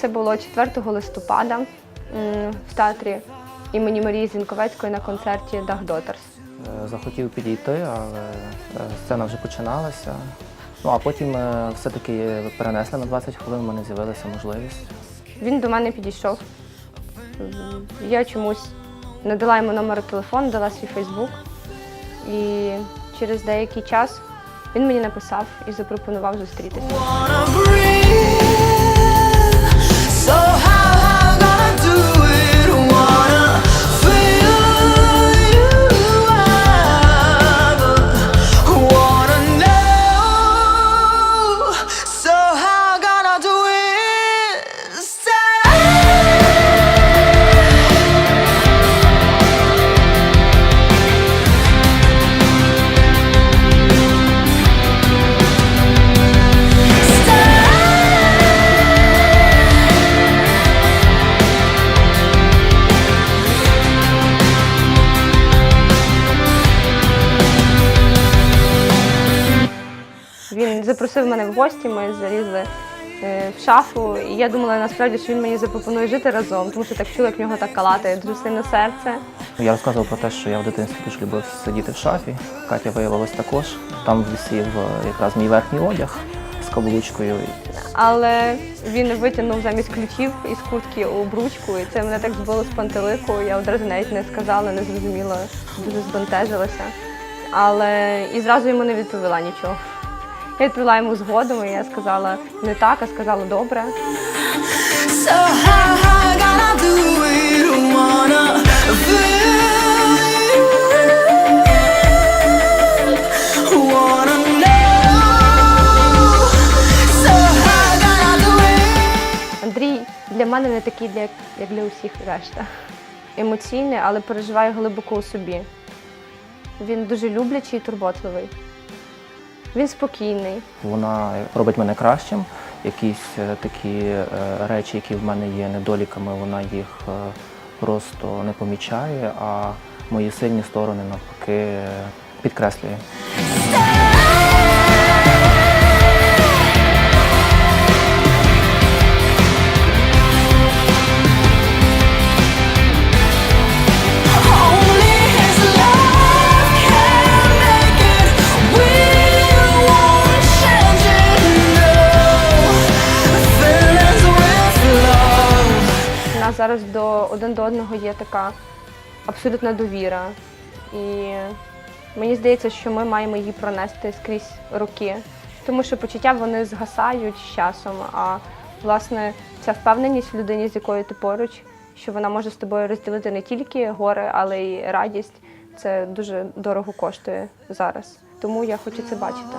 Це було 4 листопада в театрі імені Марії Зінковецької на концерті Dog Daughters. Е, Захотів підійти, але е, сцена вже починалася. Ну а потім е, все-таки перенесли на 20 хвилин, в мене з'явилася можливість. Він до мене підійшов. Я чомусь не дала йому номер телефону, дала свій Фейсбук. І через деякий час він мені написав і запропонував зустрітися. Він запросив мене в гості, ми залізли е, в шафу. І я думала насправді, що він мені запропонує жити разом, тому що так чула, як в нього так калатає дуже сильно серце. Я розказував про те, що я в дитинстві дуже любив сидіти в шафі. Катя виявилась також. Там висів е, якраз мій верхній одяг з каблучкою. Але він витягнув замість ключів із куртки у бручку, і це мене так збило з пантелику. Я одразу навіть не сказала, не зрозуміла, дуже збентежилася. Але і зразу йому не відповіла нічого. Я відповіла йому згодом, і я сказала не так, а сказала добре. Андрій для мене не такий, як для усіх решта. Емоційний, але переживає глибоко у собі. Він дуже люблячий і турботливий. Він спокійний. Вона робить мене кращим. Якісь е, такі е, речі, які в мене є недоліками, вона їх е, просто не помічає, а мої сильні сторони навпаки підкреслює. Зараз до один до одного є така абсолютна довіра. І мені здається, що ми маємо її пронести скрізь роки. Тому що почуття вони згасають з часом. А власне ця впевненість в людині, з якою ти поруч, що вона може з тобою розділити не тільки горе, але й радість. Це дуже дорого коштує зараз. Тому я хочу це бачити.